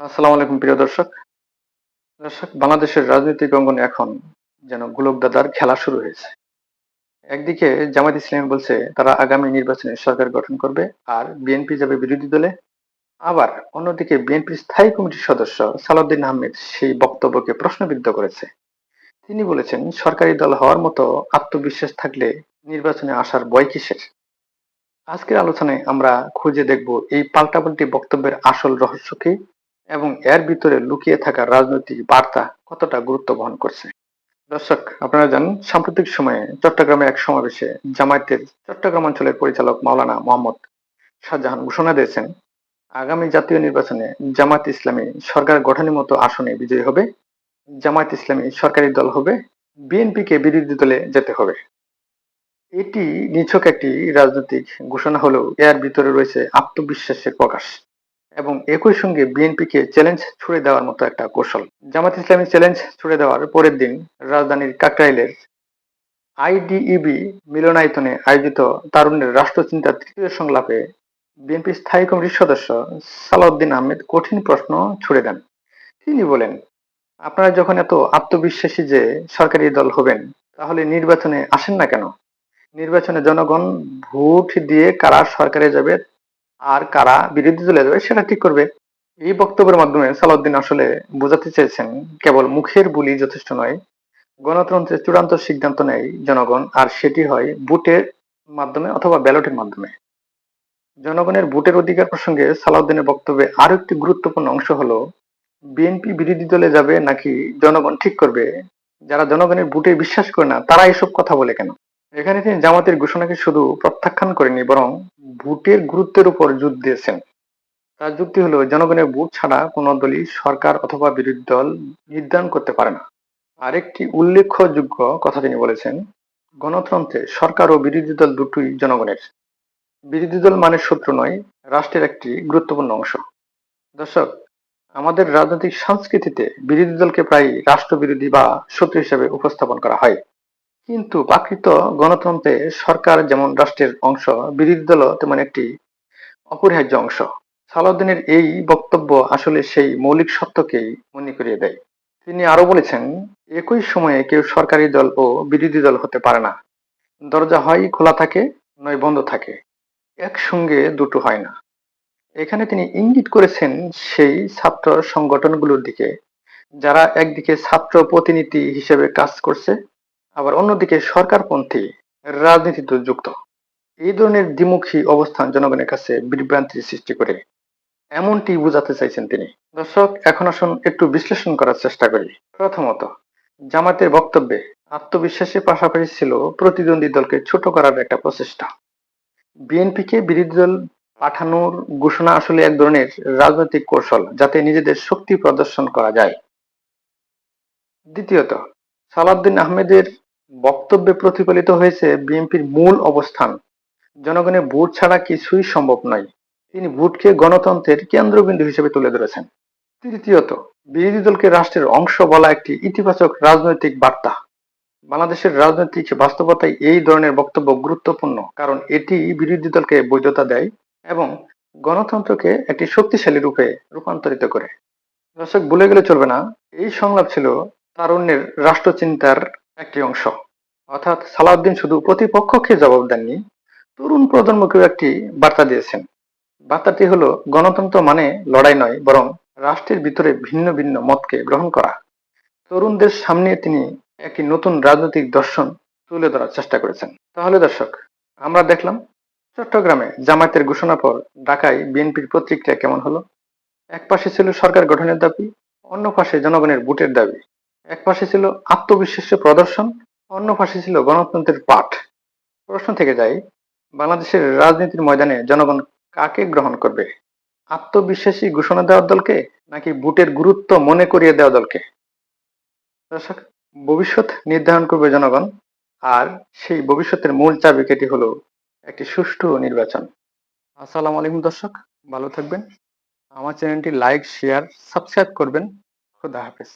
আসসালামু আলাইকুম, প্রিয় দর্শক। দর্শক, বাংলাদেশের রাজনৈতিক অঙ্গনে এখন যেন গোলক দাদার খেলা শুরু হয়েছে। একদিকে জামাত ইসলামী বলছে, তারা আগামী নির্বাচনে সরকার গঠন করবে আর বিএনপি যাবে বিরোধী দলে। আবার অন্যদিকে বিএনপির স্থায়ী কমিটির সদস্য সালাউদ্দিন আহমেদ সেই বক্তব্যকে প্রশ্নবিদ্ধ করেছে। তিনি বলেছেন, সরকারি দল হওয়ার মতো আত্মবিশ্বাস থাকলে নির্বাচনে আসার বয় কিসের? আজকের আলোচনায় আমরা খুঁজে দেখব এই পাল্টাপাল্টি বক্তব্যের আসল রহস্য কি? এবং এর ভিতরে লুকিয়ে থাকা রাজনৈতিক বার্তা কতটা গুরুত্ব বহন করছে? দর্শক, আপনারা জানেন, সাম্প্রতিক সময়ে চট্টগ্রামে এক সমাবেশে জামায়াতের চট্টগ্রাম অঞ্চলের পরিচালক মাওলানা মোহাম্মদ শাহজাহান ঘোষণা দিয়েছেন, আগামী জাতীয় নির্বাচনে জামায়াত ইসলামী সরকার গঠনের মতো আসনে বিজয়ী হবে, জামায়াত ইসলামী সরকারি দল হবে, বিএনপিকে বিরোধী দলে যেতে হবে। এটি নিছক একটি রাজনৈতিক ঘোষণা হলেও এর ভিতরে রয়েছে আত্মবিশ্বাসের প্রকাশ। এবং একই সঙ্গে বিএনপিকে চ্যালেঞ্জ ছুড়ে দেওয়ার মতো একটা কৌশল। জামাত ইসলামী চ্যালেঞ্জ ছুড়ে দেওয়ার পরের দিন রাজধানীর কাকরাইলের আইডিইবি মিলনায়তনে আয়োজিত তারুণের রাষ্ট্রচিন্তা তৃতীয় সংলাপে বিএনপি স্থায়ী কমিটির সদস্য সালাউদ্দিন আহমেদ কঠিন প্রশ্ন ছুড়ে দেন। তিনি বলেন, আপনারা যখন এত আত্মবিশ্বাসী যে সরকারি দল হবেন, তাহলে নির্বাচনে আসেন না কেন? নির্বাচনে জনগণ ভোট দিয়ে কারা সরকারে যাবে আর কারা বিরোধী দলে যাবে সেটা ঠিক করবে। এই বক্তব্যের মাধ্যমে সালাউদ্দিন আসলে বোঝাতে চেয়েছেন, কেবল মুখের বুলি যথেষ্ট নয়, গণতন্ত্রের চূড়ান্ত সিদ্ধান্ত নেয় জনগণ, আর সেটি হয় ভোটের মাধ্যমে অথবা ব্যালটের মাধ্যমে। জনগণের ভোটের অধিকার প্রসঙ্গে সালাউদ্দিনের বক্তব্যে আরও একটি গুরুত্বপূর্ণ অংশ হলো, বিএনপি বিরোধী দলে যাবে নাকি জনগণ ঠিক করবে? যারা জনগণের ভোটে বিশ্বাস করে না, তারা এসব কথা বলে কেন? এখানে তিনি জামাতের ঘোষণাকে শুধু প্রত্যাখ্যান করেনি বরং ভোটের গুরুত্বের উপর জোর দিয়েছেন। তার যুক্তি হলো, জনগণের ভোট ছাড়া কোনো দলই সরকার অথবা বিরোধী দল নির্ধারণ করতে পারে না। আরেকটি উল্লেখযোগ্য কথা তিনি বলেছেন, গণতন্ত্রে সরকার ও বিরোধী দল দুটোই জনগণের। বিরোধী দল মানে শত্রু নয়, রাষ্ট্রের একটি গুরুত্বপূর্ণ অংশ। দর্শক, আমাদের রাজনৈতিক সংস্কৃতিতে বিরোধী দলকে প্রায় রাষ্ট্রবিরোধী বা শত্রু হিসেবে উপস্থাপন করা হয়। কিন্তু প্রাকৃত গণতন্ত্রে সরকার যেমন রাষ্ট্রের অংশ, বিরোধী দলও তেমন একটি অপরিহার্য অংশ। সালাউদ্দিনের এই বক্তব্য আসলে সেই মৌলিক সত্যকেই মনে করিয়ে দেয়। তিনি আরও বলেছেন, একই সময়ে কেউ সরকারি দল ও বিরোধী দল হতে পারে না। দরজা হয়, খোলা থাকে, নয়, বন্ধ থাকে। একসঙ্গে দুটো হয় না। এখানে তিনি ইঙ্গিত করেছেন সেই ছাত্র সংগঠনগুলোর দিকে, যারা একদিকে ছাত্র প্রতিনিধি হিসেবে কাজ করছে আবার অন্যদিকে সরকারপন্থী রাজনীতিতে যুক্ত। এই ধরনের দ্বিমুখী অবস্থান জনগণের কাছে বিভ্রান্তির সৃষ্টি করে। এমনটি বোঝাতে চাইছেন তিনি। দর্শক, এখন আসুন একটু বিশ্লেষণ করার চেষ্টা করি। প্রথমত জামাতের বক্তব্যে আত্মবিশ্বাসের পাশাপাশি ছিল প্রতিদ্বন্দ্বী দলকে ছোট করার একটা প্রচেষ্টা। বিএনপিকে বিরোধী দল পাঠানোর ঘোষণা আসলে এক ধরনের রাজনৈতিক কৌশল যাতে নিজেদের শক্তি প্রদর্শন করা যায়। দ্বিতীয়ত, সালাউদ্দিন আহমেদের বক্তব্যে প্রতিফলিত হয়েছে বিএনপির মূল অবস্থান। জনগণের ভোট ছাড়া কিছুই সম্ভব নয়। তিনি ভোটকে গণতন্ত্রের কেন্দ্রবিন্দু হিসেবে তুলে ধরেছেন। তৃতীয়ত, বিরোধী দলকে রাষ্ট্রের অংশ বলা একটি ইতিবাচক রাজনৈতিক বার্তা। বাংলাদেশের রাজনৈতিক বাস্তবতায় এই ধরনের বক্তব্য গুরুত্বপূর্ণ, কারণ এটি বিরোধী দলকে বৈধতা দেয় এবং গণতন্ত্রকে একটি শক্তিশালী রূপে রূপান্তরিত করে। দর্শক, ভুলে গেলে চলবে না। এই সংলাপ ছিল তারুণ্যের রাষ্ট্রচিন্তার একটি অংশ। অর্থাৎ সালাউদ্দিন শুধু প্রতিপক্ষকে জবাব দেননি, তরুণ প্রজন্মকেও একটি বার্তা দিয়েছেন। বার্তাটি হলো, গণতন্ত্র মানে লড়াই নয়, বরং রাষ্ট্রের ভিতরে ভিন্ন ভিন্ন মতকে গ্রহণ করা। তরুণদের সামনে তিনি একটি নতুন রাজনৈতিক দর্শন তুলে ধরার চেষ্টা করেছেন। তাহলে দর্শক, আমরা দেখলাম চট্টগ্রামে জামায়াতের ঘোষণা পর ঢাকায় বিএনপির প্রতিক্রিয়া কেমন হলো? এক পাশে ছিল সরকার গঠনের দাবি, অন্য পাশে জনগণের ভোটের দাবি। এক পাশে ছিল আত্মবিশ্বাসের প্রদর্শন, অন্য পাশে ছিল গণতন্ত্রের পাঠ। প্রশ্ন থেকে যায় বাংলাদেশের রাজনীতির ময়দানে জনগণ কাকে গ্রহণ করবে? আত্মবিশ্বাসী ঘোষণা দেওয়ার দলকে নাকি ভোটের গুরুত্ব মনে করিয়ে দেওয়া দলকে? দর্শক, ভবিষ্যৎ নির্ধারণ করবে জনগণ, আর সেই ভবিষ্যতের মূল চাবিকাঠি হলো একটি সুষ্ঠু নির্বাচন। আসসালামু আলাইকুম দর্শক, ভালো থাকবেন। আমার চ্যানেলটি লাইক, শেয়ার, সাবস্ক্রাইব করবেন। খুদা হাফেজ।